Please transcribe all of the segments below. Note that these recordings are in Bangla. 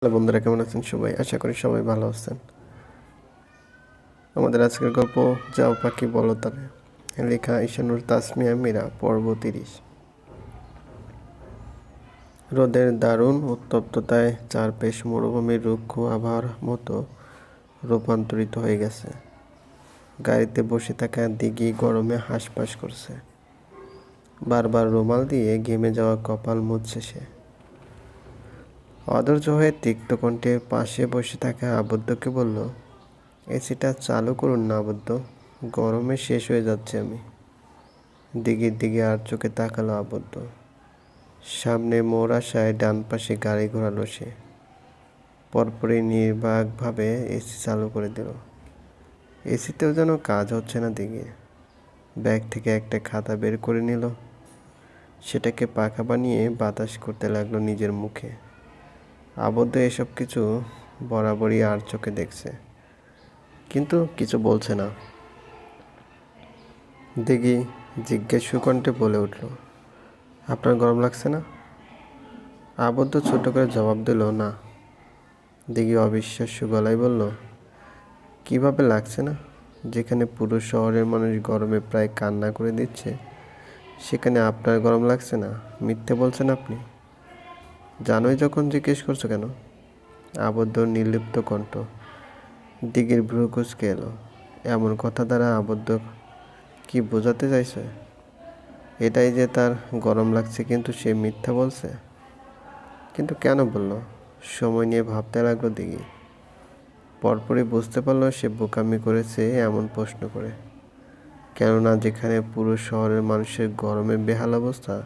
হ্যালো বন্ধুরা, কেমন আছেন সবাই? আশা করি সবাই ভালো আছেন। আমাদের আজকের গল্প, যাও পাখি বলো তারে লেখা ঈশানুর তাসমিয়া মীরা, পর্ব তিরিশ। রোদের দারুণ উত্তপ্ততায় চারপেশ মরুভূমির রুক্ষ আবহাওয়ার মতো রূপান্তরিত হয়ে গেছে। গাড়িতে বসে থাকা দিঘি গরমে হাঁসফাঁস করছে। বারবার রুমাল দিয়ে ঘেমে যাওয়া কপাল মুছছে সে। অধৈর্য হয়ে তিক্ত কণ্ঠে পাশে বসে থাকা আবদ্ধকে বলল এসিটা চালু করুন না আবদ্ধ, গরমে শেষ হয়ে যাচ্ছে আমি। দিঘির দিকে আর চোখে তাকালো আবদ্ধ। সামনে মোড় আশায় ডান পাশে গাড়ি ঘোরালো সে। পরপরই নির্বাকভাবে এসি চালু করে দিল। এসিতেও যেন কাজ হচ্ছে না দিকে ব্যাগ থেকে একটা খাতা বের করে নিল। সেটাকে পাখা বানিয়ে বাতাস করতে লাগল নিজের মুখে। আবদ্ধ এসব কিছু বরাবরই আর চোখে দেখছে। কিন্তু কিছু বলছে না। দেখি জিজ্ঞেস সুকণ্ঠে বলে উঠল, আপনার গরম লাগছে না? আবদ্ধ ছোট করে জবাব দিল, না। দেখি অবিশ্বাস্য গলায় বলল, কীভাবে লাগছে না? যেখানে পুরো শহরের মানুষ গরমে প্রায় কান্না করে দিচ্ছে, সেখানে আপনার গরম লাগছে না? মিথ্যে বলছেন আপনি? জানোই যখন জিজ্ঞেস করছ কেন? আবদ্ধ নির্লিপ্ত কণ্ঠ। দিঘির ভ্রু কুচকে এলো। এমন কথা দ্বারা আবদ্ধ কি বোঝাতে চাইছে? এটাই যে তার গরম লাগছে কিন্তু সে মিথ্যা বলছে। কিন্তু কেন বলল? সময় নিয়ে ভাবতে লাগল দিঘি। পরপরই বুঝতে পারল সে বোকামি করেছে এমন প্রশ্ন করে। কেননা যেখানে পুরো শহরের মানুষের গরমে বেহাল অবস্থা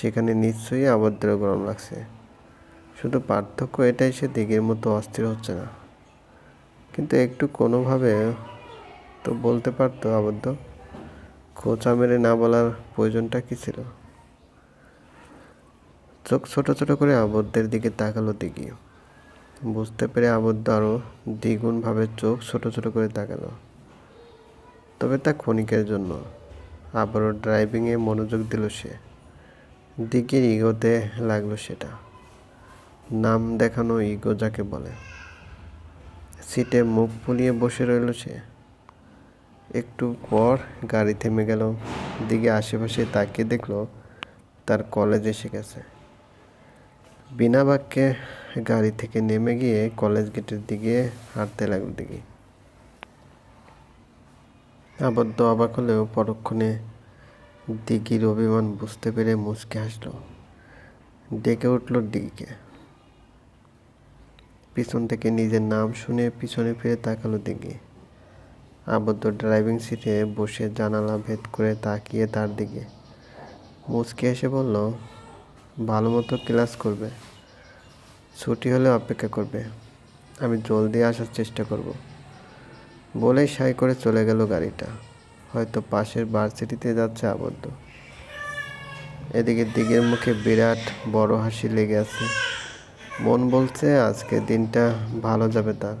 সেখানে নিশ্চয়ই আবদ্ধেরও গরম লাগছে। শুধু পার্থক্য এটাই, সে দিকের মতো অস্থির হচ্ছে না। কিন্তু একটু কোনোভাবে তো বলতে পারতো আবদ্ধ। খোঁচা মেরে না বলার প্রয়োজনটা কী ছিল? চোখ ছোট ছোট করে আবদ্ধের দিকে তাকালো দিঘি। বুঝতে পেরে আবদ্ধ আরও দ্বিগুণভাবে চোখ ছোট ছোট করে তাকালো। তবে তা ক্ষণিকের জন্য। আবারও ড্রাইভিংয়ে মনোযোগ দিল সে। দিকের ইগোতে লাগল সেটা। নাম দেখানো ইগো যাকে বলে। সিটে মুখ ফুলিয়ে বসে রইল সে। একটু পর গাড়ি থেমে গেল। দিকে আশেপাশে তাকিয়ে দেখল তার কলেজ এসে গেছে। বিনা বাক্যে গাড়ি থেকে নেমে গিয়ে কলেজ গেটের দিকে হাঁটতে লাগল দিকে। আবদ্ধ অবাক হলেও পরক্ষণে দিঘির অভিমান বুঝতে পেরে মুচকে হাসল। ডেকে উঠল দিঘিকে। পিছন থেকে নিজের নাম শুনে পিছনে ফিরে তাকালো দিঘি। আবদ্ধ ড্রাইভিং সিটে বসে জানালা ভেদ করে তাকিয়ে তার দিকে। মুচকে এসে বলল, ভালো মতো ক্লাস করবে। ছুটি হলে অপেক্ষা করবে। আমি জলদি আসার চেষ্টা করব। বলেই সাই করে চলে গেল গাড়িটা। হয়তো পাশের ভার্সিটিতে যাচ্ছে আবদ্ধ। এদিকে দিকের মুখে বিরাট বড় হাসি লেগে আছে। মন বলছে আজকে দিনটা ভালো যাবে তার।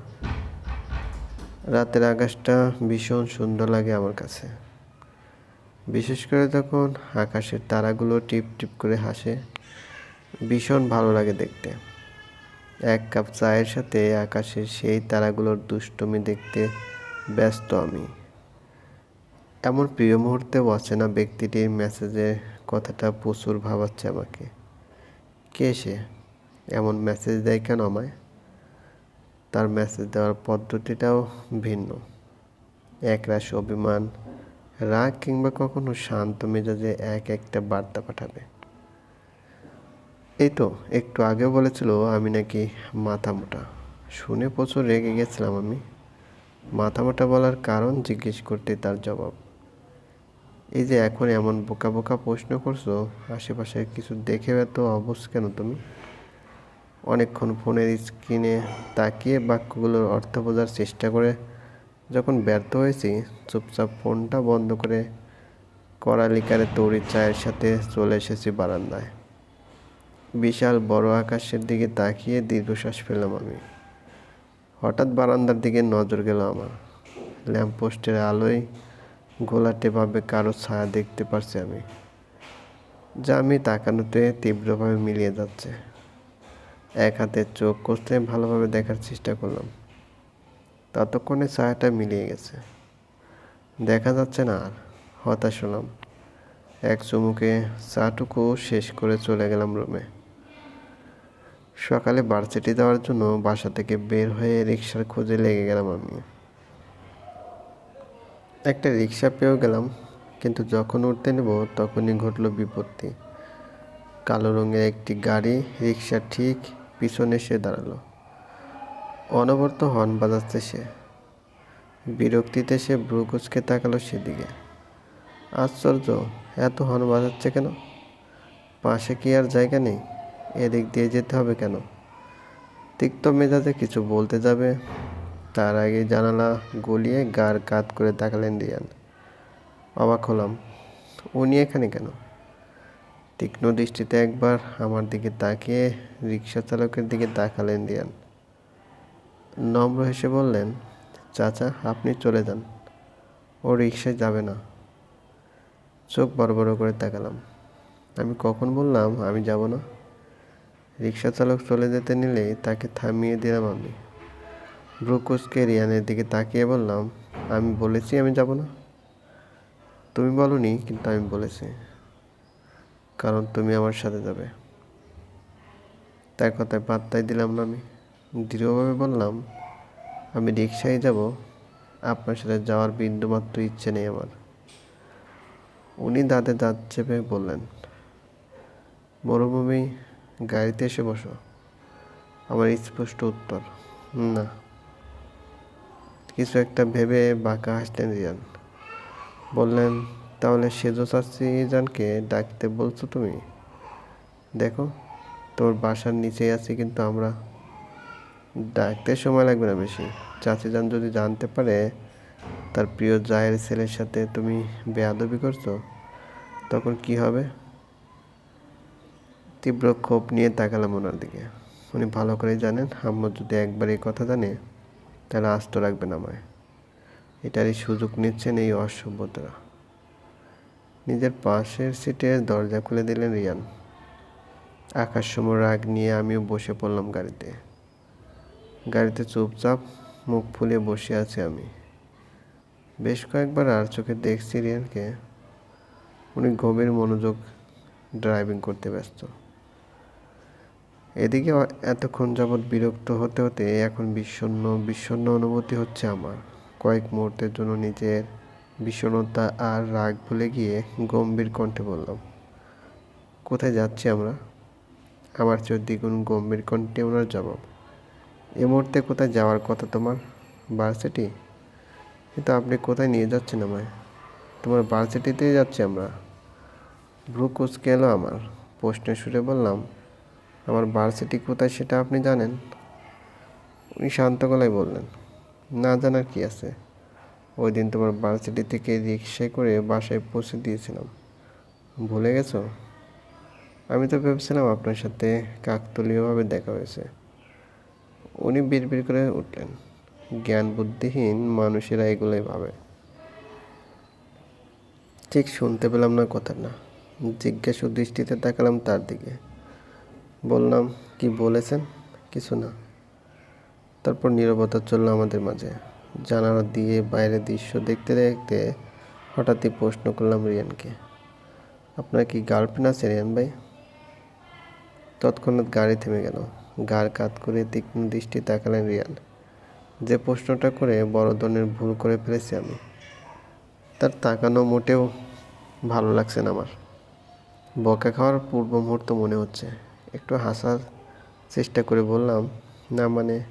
রাতের আকাশটা ভীষণ সুন্দর লাগে আমার কাছে। বিশেষ করে যখন আকাশের তারাগুলো টিপ টিপ করে হাসে, ভীষণ ভালো লাগে দেখতে। এক কাপ চায়ের সাথে আকাশের সেই তারাগুলোর দুষ্টমি দেখতে ব্যস্ত আমি। এমন প্রিয় মুহূর্তে অচেনা ব্যক্তিটির মেসেজের কথাটা প্রচুর ভাবাচ্ছে আমাকে। কে সে? এমন মেসেজ দেয় কেন আমায়? তার মেসেজ দেওয়ার পদ্ধতিটাও ভিন্ন। একরাশ অভিমান, রাগ কিংবা কখনো শান্ত মেজাজে এক একটা বার্তা পাঠাবে। এই তো, একটু আগেও বলেছিল আমি নাকি মাথা মোটা। শুনে প্রচুর রেগে গেছিলাম আমি। মাথা মোটা বলার কারণ জিজ্ঞেস করতে তার জবাব। এই যে এখন এমন বোকা বোকা প্রশ্ন করছ, আশেপাশে কিছু দেখে এত অবশ কেন তুমি? অনেকক্ষণ ফোনের স্ক্রিনে তাকিয়ে বাক্যগুলোর অর্থ বোঝার চেষ্টা করে যখন ব্যর্থ হয়েছি, চুপচাপ ফোনটা বন্ধ করে কড়ালিকারে তৈরি চায়ের সাথে চলে এসেছি বারান্দায়। বিশাল বড় আকাশের দিকে তাকিয়ে দীর্ঘশ্বাস ফেললাম আমি। হঠাৎ বারান্দার দিকে নজর গেল আমার। ল্যাম্পপোস্টের আলোয় ঘোলাটেভাবে কারও ছায়া দেখতে পারছি আমি, যা আমি তাকানোতে তীব্রভাবে মিলিয়ে যাচ্ছে। এক হাতে চোখ কষতে ভালোভাবে দেখার চেষ্টা করলাম। ততক্ষণে ছায়াটা মিলিয়ে গেছে। দেখা যাচ্ছে না আর, হতাশ হলাম। এক চুমুকে চাটুকু শেষ করে চলে গেলাম রুমে। সকালে ভার্সিটি যাওয়ার জন্য বাসা থেকে বের হয়ে রিক্সার খোঁজে লেগে গেলাম আমি। একটা রিক্সা পেয়েও গেলাম, কিন্তু যখন উঠতে নেব তখনই ঘটল বিপত্তি। কালো রঙের একটি গাড়ি রিক্সা ঠিক পিছনে এসে দাঁড়াল। অনবরত হর্ন বাজাচ্ছে সে। বিরক্তিতে সে ব্রুকুচকে তাকালো সেদিকে। আশ্চর্য, এত হর্ন বাজাচ্ছে কেন? পাশে কি আর জায়গা নেই? এদিক দিয়ে যেতে হবে কেন? তিক্ত মেজাজে কিছু বলতে যাবে? তার আগে জানালা গলিয়ে গার কাত করে তাকালেন রিয়ান। অবাক হলাম, উনি এখানে কেন? তীক্ষ্ণ দৃষ্টিতে একবার আমার দিকে তাকিয়ে রিক্সা চালকের দিকে তাকালেন রিয়ান। নম্র হেসে বললেন, চাচা, আপনি চলে যান। ও রিক্সায় যাবে না। চোখ বড় বড় করে তাকালাম। আমি কখন বললাম আমি যাব না? রিক্সা চালক চলে যেতে নিলে তাকে থামিয়ে দিলাম আমি। ব্রুকুসকে রিয়ানের দিকে তাকিয়ে বললাম, আমি বলেছি আমি যাব না? তুমি বলনি, কিন্তু আমি বলেছি, কারণ তুমি আমার সাথে যাবে। তার কথায় পাত্তাই দিলাম না আমি। দৃঢ়ভাবে বললাম, আমি রিক্সায় যাব, আপনার সাথে যাওয়ার বিন্দুমাত্র ইচ্ছে নেই আমার। উনি দাঁতে দাঁত চেপে বললেন, মরুভূমি, গাড়িতে এসে বসো। আমার স্পষ্ট উত্তর, না। কিছু একটা ভেবে বাঁকা হাসলেন রিয়ান। বললেন, তাহলে সেজো চাচ্ছি জানকে ডাকতে বলছো তুমি? দেখো, তোর বাসার নিচেই আছি কিন্তু আমরা। ডাকতে সময় লাগবে না বেশি। চাচি যান যদি জানতে পারে, তার প্রিয় জায়ের ছেলের সাথে তুমি বেয়াদবি করছ, তখন কি হবে? তীব্র ক্ষোভ নিয়ে তাকালাম ওনার দিকে। উনি ভালো করেই জানেন, আম্মু যদি একবার এই কথা জানে তাহলে আস্ত রাখবেন আমায়? এটারই সুযোগ নিচ্ছেন এই অসভ্যতারা। নিজের পাশের সিটের দরজা খুলে দিলেন রিয়ান। আকাশ সময় রাগ নিয়ে আমিও বসে পড়লাম গাড়িতে। গাড়িতে চুপচাপ মুখ ফুলিয়ে বসে আছি আমি। বেশ কয়েকবার আর চোখে দেখছি রিয়ানকে। উনি গভীর মনোযোগ ড্রাইভিং করতে ব্যস্ত। এদিকে এতক্ষণ যাবৎ বিরক্ত হতে হতে এখন বিষণ্ণ বিষণ্ণ অনুভূতি হচ্ছে আমার। কয়েক মুহূর্তের জন্য নিজের বিষণ্ণতা আর রাগ ভুলে গিয়ে গম্ভীর কণ্ঠে বললাম, কোথায় যাচ্ছি আমরা? আমার চেয়ে দ্বিগুণ গম্ভীর কণ্ঠে ওনার জবাব, এ মুহূর্তে কোথায় যাওয়ার কথা তোমার? ভার্সিটি? কিন্তু আপনি কোথায় নিয়ে যাচ্ছেন আমায়? তোমার ভার্সিটিতেই যাচ্ছি আমরা? ভ্রু কুচকে এলো আমার। প্রশ্নে সুরে বললাম আমার ভার্সিটি কোথায় সেটা আপনি জানেন? উনি শান্ত গলায় বললেন, না জানার কি আছে? ওই দিন তোমার ভার্সিটি থেকে রিক্সায় করে বাসায় পৌঁছে দিয়েছিলাম। ভুলে গেছো? আমি তো ভেবেছিলাম আপনার সাথে কাকতলীয়ভাবে দেখা হয়েছে। উনি বিড়বিড় করে উঠলেন জ্ঞান বুদ্ধিহীন মানুষেরা এগুলোই ভাবে। ঠিক শুনতে পেলাম না কথা না জিজ্ঞাসু দৃষ্টিতে তাকালাম তার দিকে। বললাম, কি বলেছেন? কিছু না। তারপর নীরবতা চলল আমাদের মাঝে। জানালা দিয়ে বাইরের দৃশ্য দেখতে দেখতে হঠাৎই প্রশ্ন করলাম রিয়ানকে, আপনার কি গার্লফ্রেন্ড আছে রিয়ান ভাই? তৎক্ষণাৎ গাড়ি থেমে গেল। গার কাত করে তীক্ষ্ণ দৃষ্টি তাকালেন রিয়ান। যে প্রশ্নটা করে বড় ধরনের ভুল করে ফেলেছি আমি, তার তাকানো মোটেও ভালো লাগছে না আমার। বকা খাওয়ার পূর্ব মুহূর্ত মনে হচ্ছে। একটু হাসার চেষ্টা করে বললাম, না মানে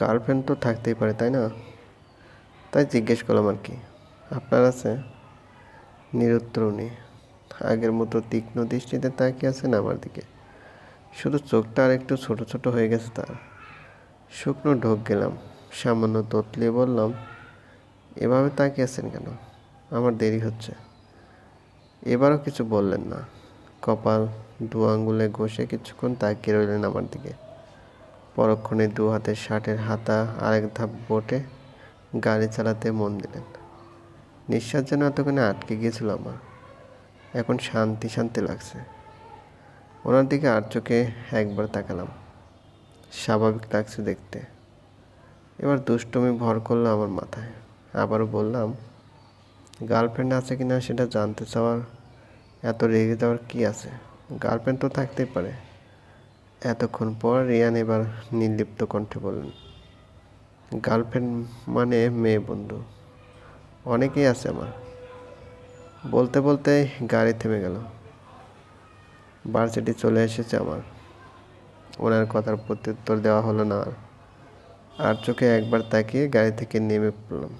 গার্লফ্রেন্ড তো থাকতেই পারে, তাই না? তাই জিজ্ঞেস করলাম আর কি। আপনার আছে? নিরুত্তর উনি। আগের মতো তীক্ষ্ণ দৃষ্টিতে তাকিয়ে আছেন আমার দিকে। শুধু চোখটা আর একটু ছোট ছোট হয়ে গেছে তার। শুকনো ঢোক গেলাম, সামান্য তোতলিয়ে বললাম, এভাবে তাকিয়ে আছেন কেন? আমার দেরি হচ্ছে। এবারও কিছু বললেন না। কপাল দু আঙ্গুলে ঘষে কিছুক্ষণ তাকিয়ে রইলেন আমার দিকে। পরক্ষণে দু হাতের শার্টের হাতা, আরেক ধাপ বোটে গাড়ি চালাতে মন দিলেন। নিঃশ্বাস যেন এতক্ষণে আটকে গিয়েছিল আমার। এখন শান্তি শান্তি লাগছে। ওনার দিকে আর চোখে একবার তাকালাম। স্বাভাবিক লাগছে দেখতে। এবার দুষ্টমি ভর করল আমার মাথায়। আবারও বললাম, গার্লফ্রেন্ড আছে কি না সেটা জানতে চাওয়ার এত রেগে যাওয়ার কি আছে? গার্লফ্রেন্ড তো থাকতেই পারে। এতক্ষণ পর রিয়ান এবার নির্লিপ্ত কণ্ঠে বললেন, গার্লফ্রেন্ড মানে মেয়ে বন্ধু। অনেকেই আছে আমার। বলতে বলতে গাড়ি থেমে গেল। ভার্সিটি চলে এসেছে আমার। ওনার কথার প্রত্যুত্তর দেওয়া হলো না আর। আর চোখে একবার তাকিয়ে গাড়ি থেকে নেমে পড়লাম।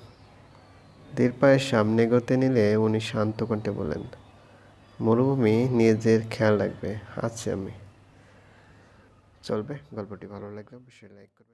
ধীর পায়ে সামনে এগোতে নিলে উনি শান্ত কণ্ঠে বলেন মরুভূমি নিজের খেয়াল রাখবে। আছি আমি। চলবে। গল্পটি ভালো লাগবে অবশ্যই লাইক করবেন।